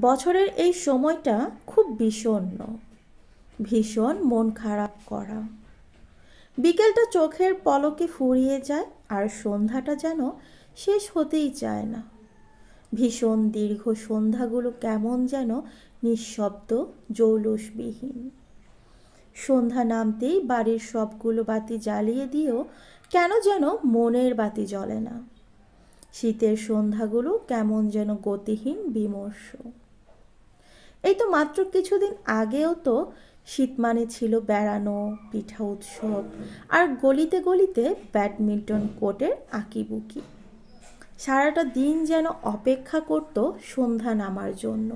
বছরের এই সময়টা খুব বিষণ্ণ। ভীষণ মন খারাপ করা। বিকেলটা চোখের পলকে ফুরিয়ে যায় আর সন্ধ্যাটা যেন শেষ হতেই চায় না। ভীষণ দীর্ঘ সন্ধ্যাগুলো কেমন যেন নিঃশব্দ, জৌলসবিহীন। সন্ধ্যা নামতেই বাড়ির সবগুলো বাতি জ্বালিয়ে দিয়েও কেন যেন মনের বাতি জ্বলে না। শীতের সন্ধ্যাগুলো কেমন যেন গতিহীন, বিমর্ষ। এই তো মাত্র কিছুদিন আগেও তো শীত মানে ছিল বেড়ানো, পিঠা উৎসব আর গলিতে গলিতে ব্যাডমিন্টন কোর্টের আঁকিবুকি। সারাটা দিন যেন অপেক্ষা করত সন্ধ্যা নামার জন্য।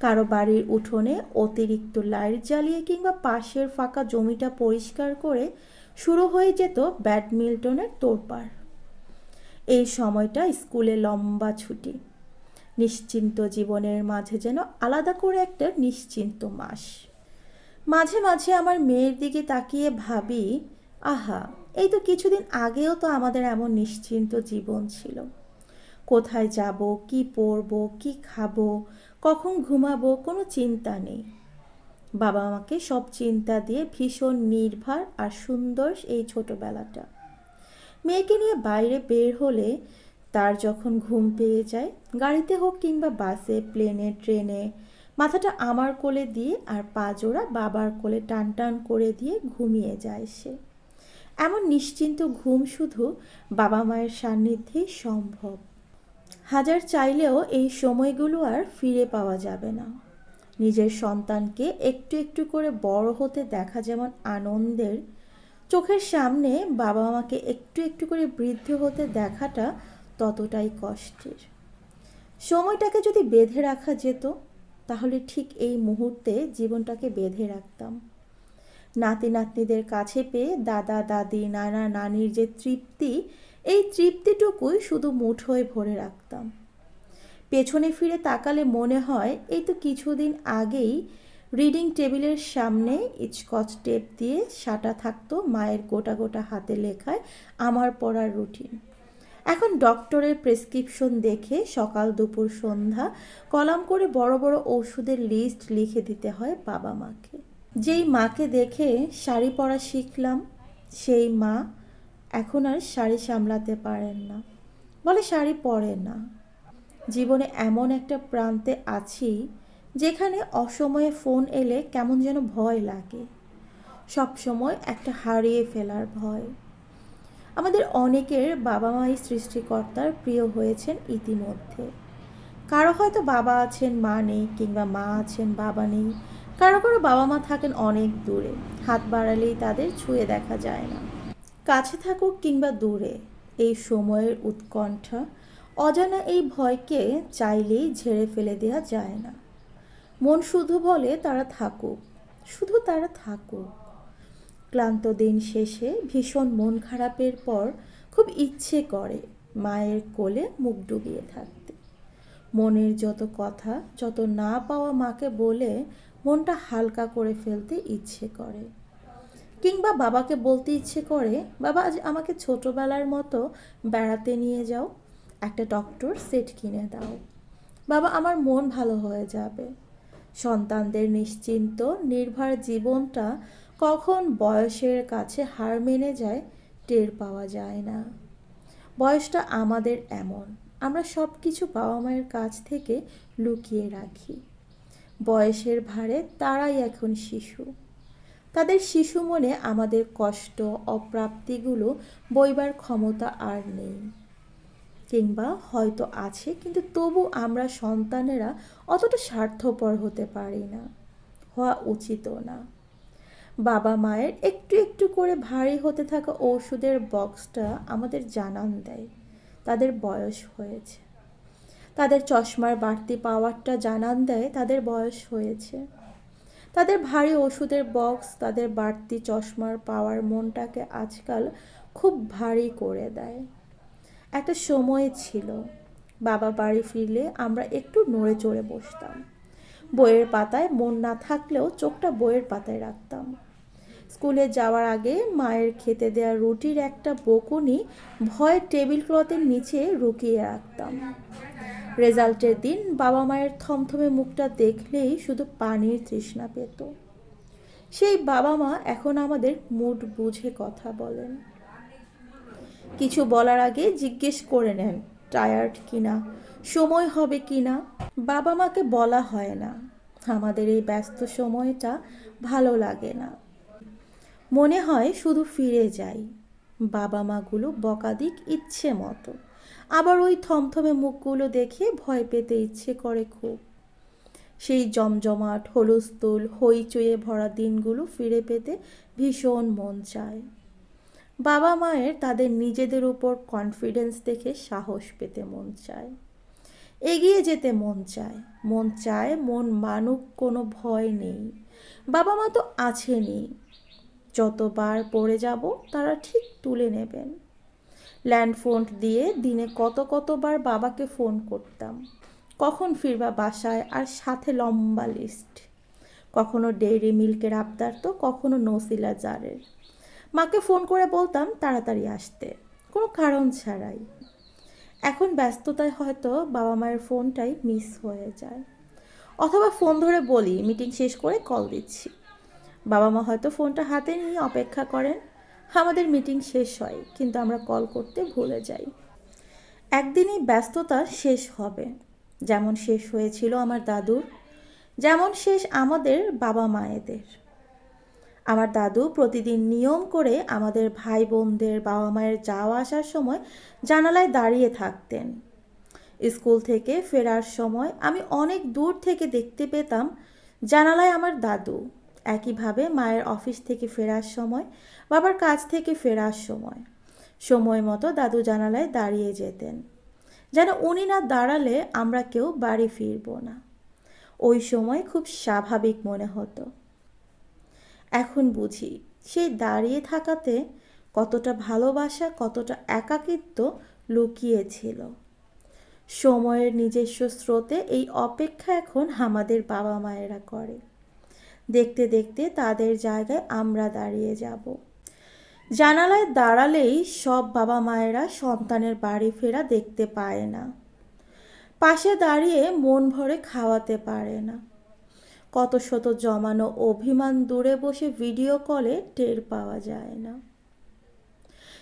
কারও বাড়ির উঠোনে অতিরিক্ত লাইট জ্বালিয়ে কিংবা পাশের ফাঁকা জমিটা পরিষ্কার করে শুরু হয়ে যেত ব্যাডমিন্টনের তোড়পাড়। এই সময়টা স্কুলে লম্বা ছুটি। নিশ্চিন্ত জীবনের মাঝে যেন আলাদা করে একটা নিশ্চিন্ত মাস। মাঝে মাঝে আমার মেয়ের দিকে তাকিয়ে ভাবি, আহা, এই তো কিছুদিন আগেও তো আমাদের এমন নিশ্চিন্ত জীবন ছিল। কোথায় যাব, কি পরব, কি খাব, কখন ঘুমাবো, কোনো চিন্তা নেই। বাবা আমাকে সব চিন্তা দিয়ে ভীষণ নির্ভর আর সুন্দর এই ছোটবেলাটা। মেয়েকে নিয়ে বাইরে বের হলে তার যখন ঘুম পেয়ে যায়, গাড়িতে হোক কিংবা বাসে, প্লেনে, ট্রেনে, মাথাটা আমার কোলে দিয়ে আর পা জোড়া বাবার কোলে টান টান করে দিয়ে ঘুমিয়ে যায় সে। এমন নিশ্চিন্ত ঘুম শুধু বাবা মায়ের সান্নিধ্যেই সম্ভব। হাজার চাইলেও এই সময়গুলো আর ফিরে পাওয়া যাবে না। নিজের সন্তানকে একটু একটু করে বড় হতে দেখা যেমন আনন্দের, চোখের সামনে বাবা মাকে একটু একটু করে বৃদ্ধ হতে দেখাটা ততটাই কষ্টের। সময়টাকে যদি বেঁধে রাখা যেত, তাহলে ঠিক এই মুহূর্তে জীবনটাকে বেঁধে রাখতাম। নাতি নাতনিদের কাছে পেয়ে দাদা, দাদি, নানা, নানির যে তৃপ্তি, এই তৃপ্তিটুকুই শুধু মুঠোয় ভরে রাখতাম। পেছনে ফিরে তাকালে মনে হয়, এই তো কিছুদিন আগেই রিডিং টেবিলের সামনে ইচকচ টেপ দিয়ে সাটা থাকতো মায়ের গোটা গোটা হাতে লেখায় আমার পড়ার রুটিন। এখন ডক্টরের প্রেসক্রিপশন দেখে সকাল দুপুর সন্ধ্যা কলাম করে বড় বড় ওষুধের লিস্ট লিখে দিতে হয় বাবা মাকে। যেই মাকে দেখে শাড়ি পরা শিখলাম, সেই মা এখন আর শাড়ি সামলাতে পারেন না। বলে শাড়ি পরে না। জীবনে এমন একটা প্রান্তে আছি যেখানে অসময়ে ফোন এলে কেমন যেন ভয় লাগে। সব সময় একটা হারিয়ে ফেলার ভয়। আমাদের অনেকের বাবা মাই সৃষ্টিকর্তার প্রিয় হয়েছেন ইতিমধ্যে। কারও হয়তো বাবা আছেন, মা নেই কিংবা মা আছেন, বাবা নেই। কারও কারও বাবা মা থাকেন অনেক দূরে। হাত বাড়ালেই তাদের ছুঁয়ে দেখা যায় না। কাছে থাকুক কিংবা দূরে, এই সময়ের উৎকণ্ঠা অজানা এই ভয়কে চাইলেই ঝেড়ে ফেলে দেওয়া যায় না। মন শুধু বলে তারা থাকুক, শুধু তারা থাকুক। ক্লান্ত দিন শেষে ভীষণ মন খারাপের পর খুব ইচ্ছে করে মায়ের কোলে মুখ ডুবিয়ে থাকতে। মনের যত কথা, যত না পাওয়া মাকে বলে মনটা হালকা করে ফেলতে ইচ্ছে করে। কিংবা বাবাকে বলতে ইচ্ছে করে, বাবা, আজ আমাকে ছোটবেলার মতো বেড়াতে নিয়ে যাও, একটা ডক্টর সেট কিনে দাও। বাবা, আমার মন ভালো হয়ে যাবে। সন্তানদের নিশ্চিন্ত, নির্ভর জীবনটা কখন বয়সের কাছে হার মেনে যায় টের পাওয়া যায় না। বয়সটা আমাদের এমন, আমরা সব কিছু বাবা মায়ের কাছ থেকে লুকিয়ে রাখি। বয়সের ভারে তারাই এখন শিশু। তাদের শিশু মনে আমাদের কষ্ট, অপ্রাপ্তিগুলো বইবার ক্ষমতা আর নেই। কিংবা হয়তো আছে, কিন্তু তবু আমরা সন্তানেরা অতটা স্বার্থপর হতে পারি না, হওয়া উচিতও না। বাবা মায়ের একটু একটু করে ভারী হতে থাকা ওষুধের বক্সটা আমাদের জানান দেয়। তাদের বয়স হয়েছে। তাদের চশমার বাড়তি পাওয়ারটা জানান দেয়, তাদের বয়স হয়েছে। তাদের ভারী ওষুধের বক্স, তাদের বাড়তি চশমার পাওয়ার মনটাকে আজকাল খুব ভারী করে দেয়। একটা সময় ছিল। বাবা বাড়ি ফিরলে আমরা একটু নড়ে চড়ে বসতাম। বইয়ের পাতায় মন না থাকলেও চোখটা বইয়ের পাতায় রাখতাম। স্কুলে যাওয়ার আগে মায়ের খেতে দেওয়া রুটির একটা বকুনি ভয়ে টেবিল ক্লথের নিচে রুকিয়ে রাখতাম। রেজাল্টের দিন বাবা মায়ের থমথমে মুখটা দেখলেই শুধু পানির তৃষ্ণা পেত। সেই বাবা মা এখন আমাদের মুড বুঝে কথা বলেন। কিছু বলার আগে জিজ্ঞেস করে নেন, টায়ার্ড কিনা? সময় হবে কি না বাবা মাকে বলা হয় না। আমাদের এই ব্যস্ত সময়টা ভালো লাগে না। মনে হয় শুধু ফিরে যাই। বাবা মাগুলো বকাদিক ইচ্ছে মতো। আবার ওই থমথমে মুখগুলো দেখে ভয় পেতে ইচ্ছে করে খুব। সেই জমজমাট হলুস্থুল হইচয়ে ভরা দিনগুলো ফিরে পেতে ভীষণ মন চায়। বাবা মায়ের তাদের নিজেদের উপর কনফিডেন্স দেখে সাহস পেতে মন চায়। এগিয়ে যেতে মন চায়। মন চায়, মন মানুক, কোনো ভয় নেই। বাবা মা তো আছেনই। যতবার পড়ে যাব, তারা ঠিক তুলে নেবেন। ল্যান্ড ফোন দিয়ে দিনে কত কতবার বাবাকে ফোন করতাম। কখন ফিরবা বাসায় আর সাথে লম্বা লিস্ট। কখনো ডেইরি মিল্কের আবদার তো, কখনো নসিলা জারের। মাকে ফোন করে বলতাম, তাড়াতাড়ি আসতে। কোনো কারণ ছাড়াই। এখন ব্যস্ততায় হয়তো বাবা মায়ের ফোনটাই মিস হয়ে যায়। অথবা ফোন ধরে বলি মিটিং শেষ করে কল দিচ্ছি। বাবা মা হয়তো ফোনটা হাতে নিয়ে অপেক্ষা করেন, আমাদের মিটিং শেষ হয়, কিন্তু আমরা কল করতে ভুলে যাই। একদিনই ব্যস্ততা শেষ হবে। যেমন শেষ হয়েছিল আমার দাদুর, যেমন শেষ আমাদের বাবা মায়েদের আমার দাদু প্রতিদিন নিয়ম করে আমাদের ভাই বোনদের বাবা মায়ের যাওয়া আসার সময় জানালায় দাঁড়িয়ে থাকতেন। স্কুল থেকে ফেরার সময় আমি অনেক দূর থেকে দেখতে পেতাম জানালায় আমার দাদু। একইভাবে মায়ের অফিস থেকে ফেরার সময়, বাবার কাজ থেকে ফেরার সময়। সময় মতো দাদু জানালায় দাঁড়িয়ে যেতেন। যেন উনি না দাঁড়ালে আমরা কেউ বাড়ি ফিরব না। ওই সময় খুব স্বাভাবিক মনে হতো। এখন বুঝি, সেই দাঁড়িয়ে থাকাতে কতটা ভালোবাসা, কতটা একাকিত্ব লুকিয়েছিল। সময়ের নিজস্ব স্রোতে এই অপেক্ষা এখন আমাদের বাবা মায়েরা করে। দেখতে দেখতে তাদের জায়গায় আমরা দাঁড়িয়ে যাব। জানালায় দাঁড়ালেই সব বাবা মায়েরা সন্তানের বাড়ি ফেরা দেখতে পায় না। পাশে দাঁড়িয়ে মন ভরে খাওয়াতে পারে না। কত শত জমানো অভিমান দূরে বসে ভিডিও কলে টের পাওয়া যায় না।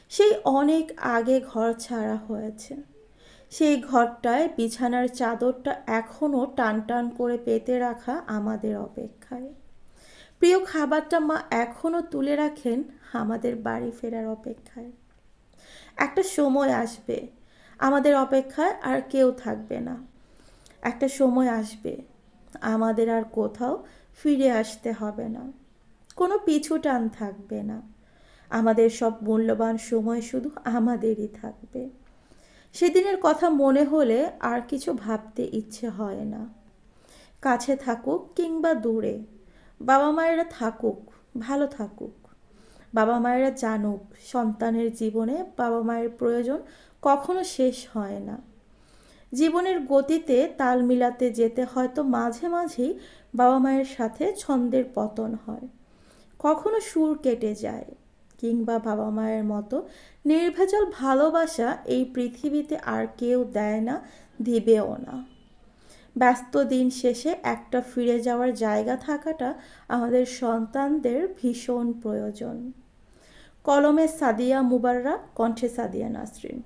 সেই অনেক আগে ঘর ছাড়া হয়েছে। সেই ঘরটায় বিছানার চাদরটা এখনও টান টান করে পেতে রাখা আমাদের অপেক্ষায়। প্রিয় খাবারটা মা এখনও তুলে রাখেন আমাদের বাড়ি ফেরার অপেক্ষায়। একটা সময় আসবে, আমাদের অপেক্ষায় আর কেউ থাকবে না। একটা সময় আসবে আমাদের আর কোথাও ফিরে আসতে হবে না। কোনো পিছু টান থাকবে না। আমাদের সব মূল্যবান সময় শুধু আমাদেরই থাকবে। সেদিনের কথা মনে হলে আর কিছু ভাবতে ইচ্ছে হয় না। কাছে থাকুক কিংবা দূরে, বাবা মায়েরা থাকুক, ভালো থাকুক। বাবা মায়েরা জানুক, সন্তানের জীবনে বাবা মায়ের প্রয়োজন কখনো শেষ হয় না। জীবনের গতিতে তাল মিলাতে যেতে হয়তো মাঝে মাঝেই বাবা মায়ের সাথে ছন্দের পতন হয়। কখনো সুর কেটে যায় কিংবা বাবা মায়ের মতো নির্ভেজাল ভালোবাসা এই পৃথিবীতে আর কেউ দেয় না, দিবেও না। ব্যস্ত দিন শেষে একটা ফিরে যাওয়ার জায়গা থাকাটা আমাদের সন্তানদের ভীষণ প্রয়োজন। কলমে সাদিয়া মুবাররা, কণ্ঠে সাদিয়া নাসরিন।